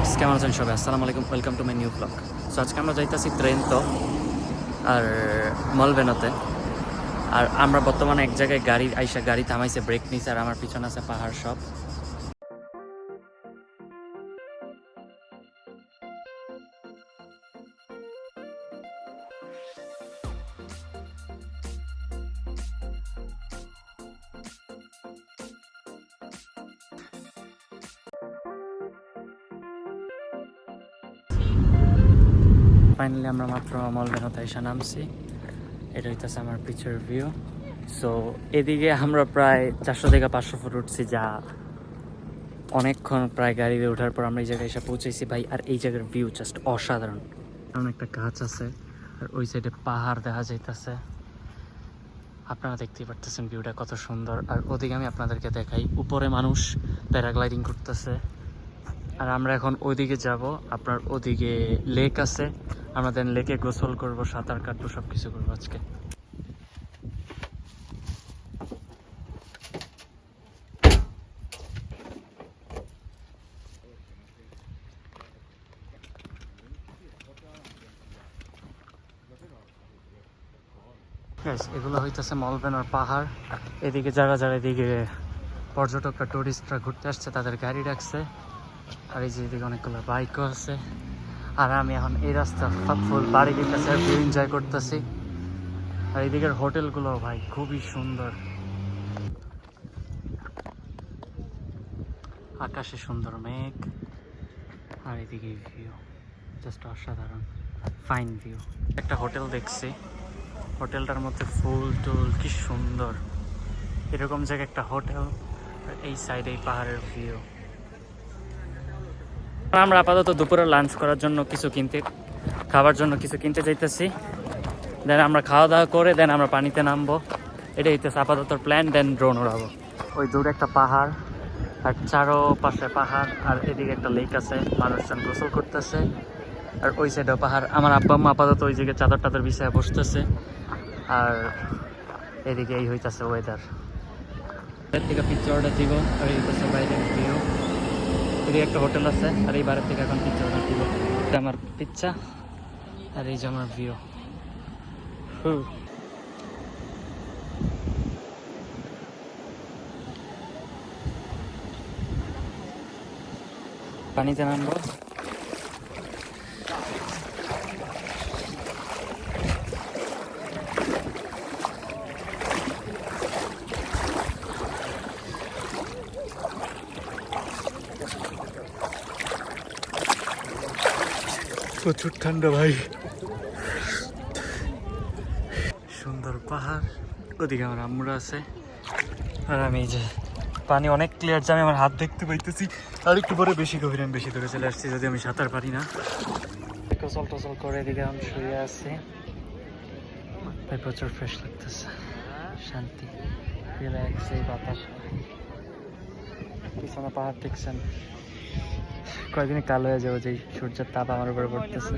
Guys কেমন আছেন সবাই? আসসালামু আলাইকুম welcome to my new blog so আজকে আমরা যাইতাছি ট্রেন তো, আর মলবেনাতে। আর আমরা বর্তমানে এক জায়গায় গাড়ি, আইসা গাড়ি থামাইছে ব্রেক নিছে, আর আমার পিছনে আছে পাহাড় সব। ফাইনালি আমরা মাত্র মলবেনাতে এসে নামছি। এটা হইতেছে আমার পিছের ভিউ সো এদিকে আমরা প্রায় চারশো থেকে পাঁচশো ফুট উঠছি যা অনেকক্ষণ প্রায় গাড়িতে ওঠার পর আমরা এই জায়গায় এসে পৌঁছেছি ভাই। আর এই জায়গার ভিউ জাস্ট অসাধারণ। কারণ একটা গাছ আছে, আর ওই সাইডে পাহাড় দেখা যাইতেছে। আপনারা দেখতেই পারতেছেন ভিউটা কত সুন্দর। আর ওদিকে আমি আপনাদেরকে দেখাই, উপরে মানুষ প্যারাগ্লাইডিং করতেছে। আর আমরা এখন ওইদিকে যাব। আপনার ওদিকে লেক আছে। আমরা দেন লেকে গোসল করব, সাঁতার কাটবো সব কিছু করব আজকে। এগুলো হইতেছে মলবেনার পাহাড়। এদিকে যারা যারা এদিকে পর্যটকরা টুরিস্টরা ঘুরতে আসছে, তাদের গাড়ি রাখছে। আর এই যে এদিকে অনেকগুলো বাইকও আছে। আর আমি এখন এই রাস্তা ফুল বাড়ি দিতেছি আর এনজয় করতেছি। আর এদিকের হোটেলগুলো ভাই খুবই সুন্দর। আকাশে সুন্দর মেঘ আর এদিকে ভিউ জাস্ট অসাধারণ ফাইন ভিউ একটা হোটেল দেখছি, হোটেলটার মধ্যে ফুল টুল, কি সুন্দর। এরকম জায়গায় একটা হোটেল এই সাইডে এই পাহাড়ের ভিউ আমরা আপাতত দুপুরে লাঞ্চ করার জন্য কিছু কিনতে, খাবার জন্য কিছু কিনতে যাইতেছি। দেন আমরা খাওয়া দাওয়া করে দেন আমরা পানিতে নামবো। এটাই হইতেছে আপাতত প্ল্যান দেন ড্রোন উড়াবো। ওই দূরে একটা পাহাড়, আর চারো পাশে পাহাড়, আর এদিকে একটা লেক আছে, মানুষজন গোসল করতেছে। আর ওই সাইডেও পাহাড়। আমার আব্বা আম্মা আপাতত ওই দিকে চাদর টাদর বিছায় বসতেছে। আর এদিকে এই হইতেছে ওয়েদার থেকে পিকচারটা দিব, আর এই ভিউ এদিকে একটা হোটেল আছে, আর এই বাইরের থেকে এখন পিকচারটা দিব এটা আমার পিচ্চা আর এই যে আমার ভিউ হুম। পানিতে নামবো। প্রচুর ঠান্ডা ভাই। সুন্দর পাহাড়, ওদিকে আমার আম্মুরা আছে। আর আমি যে পানি অনেক ক্লিয়ার যে আমি আমার হাত দেখতে পাইতেছি। আর একটু পরে বেশি গভীর আমি বেশি দূরে চলে আসছি যদি আমি সাঁতার পারি না। টসল টসল করে এদিকে আমি শুয়ে আছি। তাই প্রচুর ফ্রেশ লাগতেছে। শান্তি রিল্যাক্স এই বাতাস। পিছনে পাহাড় দেখছেন। কয়েকদিনে কালো হয়ে যাব যে সূর্যের তাপ আমার উপরে পড়তেছে।